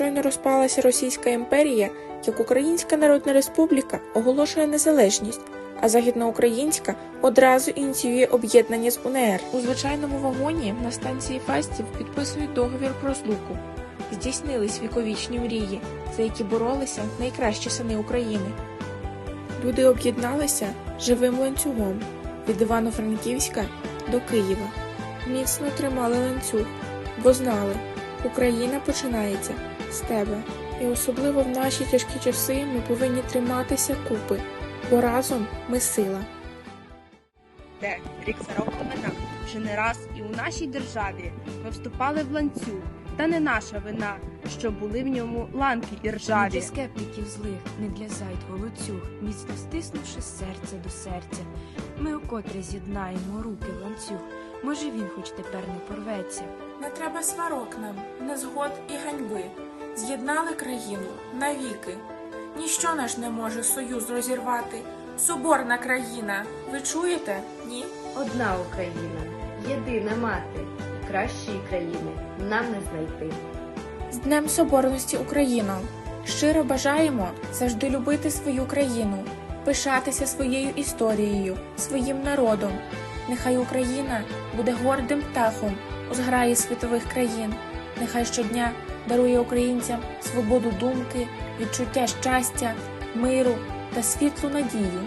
щойно розпалася Російська імперія, як Українська Народна Республіка оголошує незалежність, а Західноукраїнська одразу ініціює об'єднання з УНР. У звичайному вагоні на станції Фастів підписують договір про злуку. Здійснились віковічні мрії, за які боролися найкращі сини України. Люди об'єдналися живим ланцюгом від Івано-Франківська до Києва. Міцно тримали ланцюг, бо знали, Україна починається з тебе. І особливо в наші тяжкі часи ми повинні триматися купи, бо разом ми сила. де рік за роком вина. Вже не раз і у нашій державі ми вступали в ланцюг, та не наша вина, що були в ньому ланки Не іржаві. для скептиків злих, не для зайд волоцюг, міцно стиснувши серце до серця. Ми укотре з'єднаємо руки в ланцюг. Може він хоч тепер не порветься. Не треба сварок нам, незгод і ганьби. З'єднали країну навіки. Ніщо наш не може союз розірвати. Соборна країна. Ви чуєте? Ні? Одна Україна, єдина мати, кращої країни нам не знайти. З Днем Соборності Україна! Щиро бажаємо завжди любити свою країну, пишатися своєю історією, своїм народом. Нехай Україна буде гордим птахом у зграї світових країн. Нехай щодня дарує українцям свободу думки, відчуття щастя, миру та світлу надію.